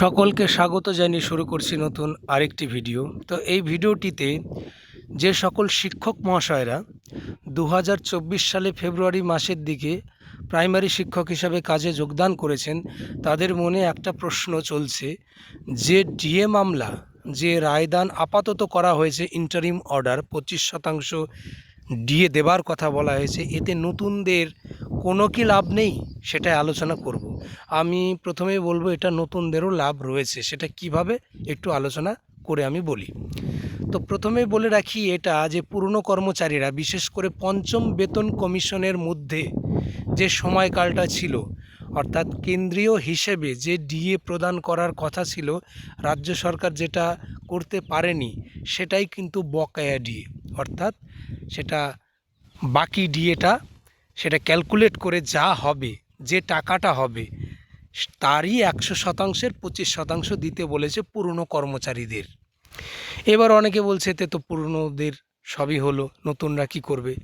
সকলকে স্বাগত জানিয়ে শুরু করছি নতুন আরেকটি ভিডিও। তো এই ভিডিওটিতে যে সকল শিক্ষক মহাশয়রা দু হাজার চব্বিশ সালে ফেব্রুয়ারি মাসের দিকে প্রাইমারি শিক্ষক হিসাবে কাজে যোগদান করেছেন, তাদের মনে একটা প্রশ্ন চলছে, যে ডিএ মামলা যে রায়দান আপাতত করা হয়েছে ইন্টারিম অর্ডার পঁচিশ শতাংশ ডিএ দেবার কথা বলা হয়েছে, এতে নতুনদের কোনো কি লাভ নেই সেটাই আলোচনা করব। আমি প্রথমেই বলব, এটা নতুনদেরও লাভ রয়েছে, সেটা কীভাবে একটু আলোচনা করে আমি বলি। তো প্রথমেই বলে রাখি এটা যে পুরনো কর্মচারীরা, বিশেষ করে পঞ্চম বেতন কমিশনের মধ্যে যে সময়কালটা ছিল, অর্থাৎ কেন্দ্রীয় হিসেবে যে ডিএ প্রদান করার কথা ছিল, রাজ্য সরকার যেটা করতে পারেনি, সেটাই কিন্তু বকেয়া ডিএ, অর্থাৎ সেটা বাকি ডিএটা সেটা ক্যালকুলেট করে যা হবে, যে টাকাটা হবে, তারই একশো শতাংশের পঁচিশ শতাংশ দিতে বলেছে পুরনো কর্মচারীদের। এবার অনেকে বলছে, এতে তো পুরনোদের সবই হলো, নতুনরা কি করবে?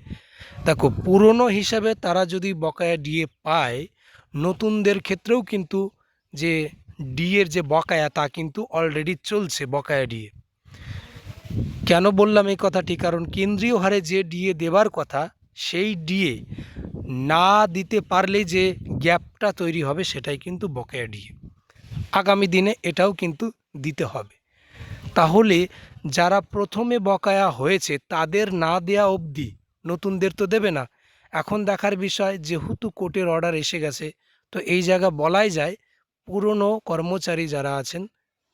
দেখো, পুরনো হিসাবে তারা যদি বকায়া ডিএ পায়, নতুনদের ক্ষেত্রেও কিন্তু যে ডিএর যে বকায়া, তা কিন্তু অলরেডি চলছে বকায়া ডিএ। কেন বললাম এই কথাটি? কারণ কেন্দ্রীয় হারে যে ডিএ দেবার কথা, সেই ডিএ না দিতে পারলে যে গ্যাপটা তৈরি হবে সেটাই কিন্তু বকেয়া ডিএ। আগামী দিনে এটাও কিন্তু দিতে হবে। তাহলে যারা প্রথমে বকায়া হয়েছে, তাদের না দেয়া অবধি নতুনদের তো দেবে না। এখন দেখার বিষয়, যেহেতু কোর্টের অর্ডার এসে গেছে, তো এই জায়গা বলাই যায়, পুরনো কর্মচারী যারা আছেন,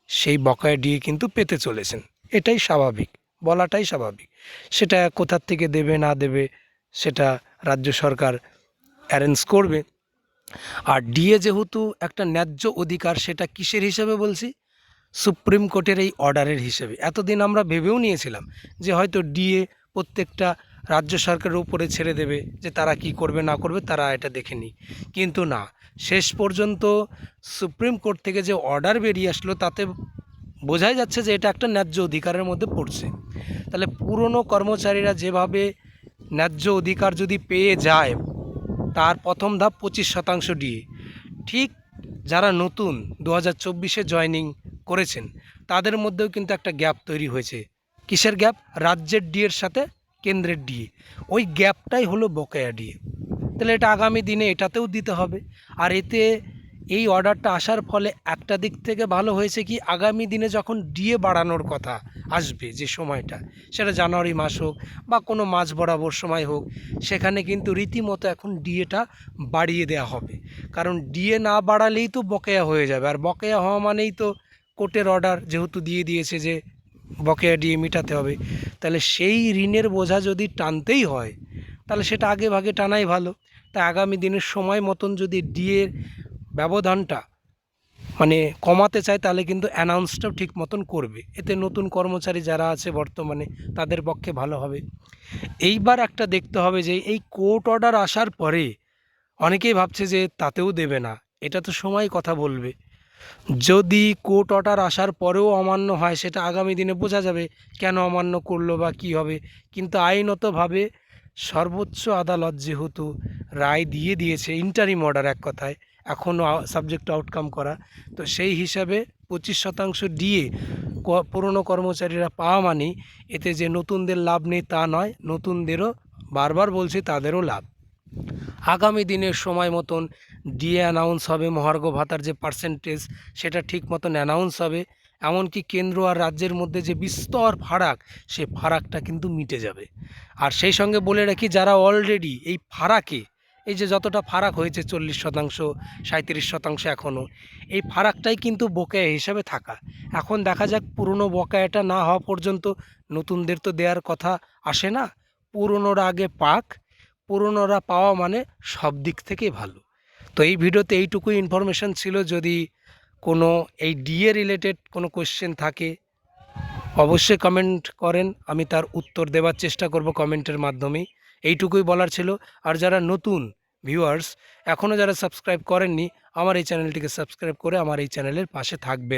সেই বকেয়া ডিএ কিন্তু পেতে চলেছেন। এটাই স্বাভাবিক, বলাটাই স্বাভাবিক। সেটা কোথার থেকে দেবে, না দেবে, সেটা রাজ্য সরকার অ্যারেঞ্জ করবে। আর ডিএ যেহেতু একটা ন্যায্য অধিকার, সেটা কিসের হিসেবে বলছি? সুপ্রিম কোর্টের এই অর্ডারের হিসেবে। এতদিন আমরা ভেবেও নিয়েছিলাম যে হয়তো ডিএ প্রত্যেকটা রাজ্য সরকারের উপরে ছেড়ে দেবে যে তারা কি করবে, না করবে, তারা এটা দেখে নি কিন্তু না, শেষ পর্যন্ত সুপ্রিম কোর্ট থেকে যে অর্ডার বেরিয়ে আসলো, তাতে বোঝাই যাচ্ছে যে এটা একটা ন্যায্য অধিকারের মধ্যে পড়ছে। তাহলে পুরনো কর্মচারীরা যেভাবে ন্যায্য অধিকার যদি পেয়ে যায়, তার প্রথম ধাপ পঁচিশ শতাংশ ডিএ ঠিক যারা নতুন দু হাজার চব্বিশে জয়নিং করেছেন, তাদের মধ্যেও কিন্তু একটা গ্যাপ তৈরি হয়েছে। কিসের গ্যাপ? রাজ্যের ডিএর সাথে কেন্দ্রের ডিএ ওই গ্যাপটাই হলো বকেয়া ডিএ তাহলে এটা আগামী দিনে এটাতেও দিতে হবে। আর এতে এই অর্ডারটা আসার ফলে একটা দিক থেকে ভালো হয়েছে কি, আগামী দিনে যখন ডিএ বাড়ানোর কথা আসবে যে সময়টা, সেটা জানুয়ারি মাস হোক বা কোনো মাস বরাবর সময় হোক, সেখানে কিন্তু রীতিমতো এখন ডিএটা বাড়িয়ে দেওয়া হবে। কারণ ডিএ না বাড়ালেই তো বকেয়া হয়ে যাবে। আর বকেয়া হওয়া মানেই তো কোর্টের অর্ডার যেহেতু দিয়ে দিয়েছে যে বকেয়া ডিএ মিটাতে হবে, তাহলে সেই ঋণের বোঝা যদি টানতেই হয়, তাহলে সেটা আগে ভাগে টানাই ভালো। তাই আগামী দিনের সময় মতন যদি ডিএর ব্যবধানটা মানে কমাতে চায়, তাহলে কিন্তু অ্যানাউন্সটাও ঠিক মতন করবে। এতে নতুন কর্মচারী যারা আছে বর্তমানে, তাদের পক্ষে ভালো হবে। এইবার একটা দেখতে হবে যে, এই কোর্ট অর্ডার আসার পরে অনেকেই ভাবছে যে, তাতেও দেবে না। এটা তো সময় কথা বলবে। যদি কোর্ট অর্ডার আসার পরেও অমান্য হয়, সেটা আগামী দিনে বোঝা যাবে কেন অমান্য করল বা কি হবে। কিন্তু আইনতভাবে সর্বোচ্চ আদালত যেহেতু রায় দিয়ে দিয়েছে ইন্টারিম অর্ডার এক কথায় এখনও সাবজেক্ট আউটকাম করা। তো সেই হিসাবে পঁচিশ শতাংশ দিয়ে পুরনো কর্মচারীরা পাওয়া মানে এতে যে নতুনদের লাভ নেই তা নয়, নতুনদেরও বারবার বলছি তাদেরও লাভ। আগামী দিনের সময় মতন ডিএ অ্যানাউন্স হবে, মহার্ঘ ভাতার যে পার্সেন্টেজ সেটা ঠিক মতন অ্যানাউন্স হবে। এমনকি কেন্দ্র আর রাজ্যের মধ্যে যে বিস্তর ফারাক, সে ফারাকটা কিন্তু মিটে যাবে। আর সেই সঙ্গে বলে রাখি, যারা অলরেডি এই ফারাকে এই যে যতটা ফারাক হয়েছে চল্লিশ শতাংশ সাঁত্রিশ শতাংশ এখনও এই ফারাকটাই কিন্তু বকেয়া হিসাবে থাকা। এখন দেখা যাক পুরনো বকেয়াটা না হওয়া পর্যন্ত নতুনদের তো দেওয়ার কথা আসে না। পুরনোরা আগে পাক, পুরনোরা পাওয়া মানে সব দিক থেকেই ভালো। তো এই ভিডিওতে এইটুকুই ইনফরমেশন ছিল, যদি কোনো এই ডিএ রিলেটেড কোনো কোয়েশ্চেন থাকে, অবশ্যই কমেন্ট করেন, আমি তার উত্তর দেওয়ার চেষ্টা করব কমেন্টের মাধ্যমেই। এইটুকুই বলার ছিল। আর যারা নতুন ভিউয়ার্স এখনও যারা সাবস্ক্রাইব করেননি, আমার এই চ্যানেলটিকে সাবস্ক্রাইব করে আমার এই চ্যানেলের পাশে থাকবেন।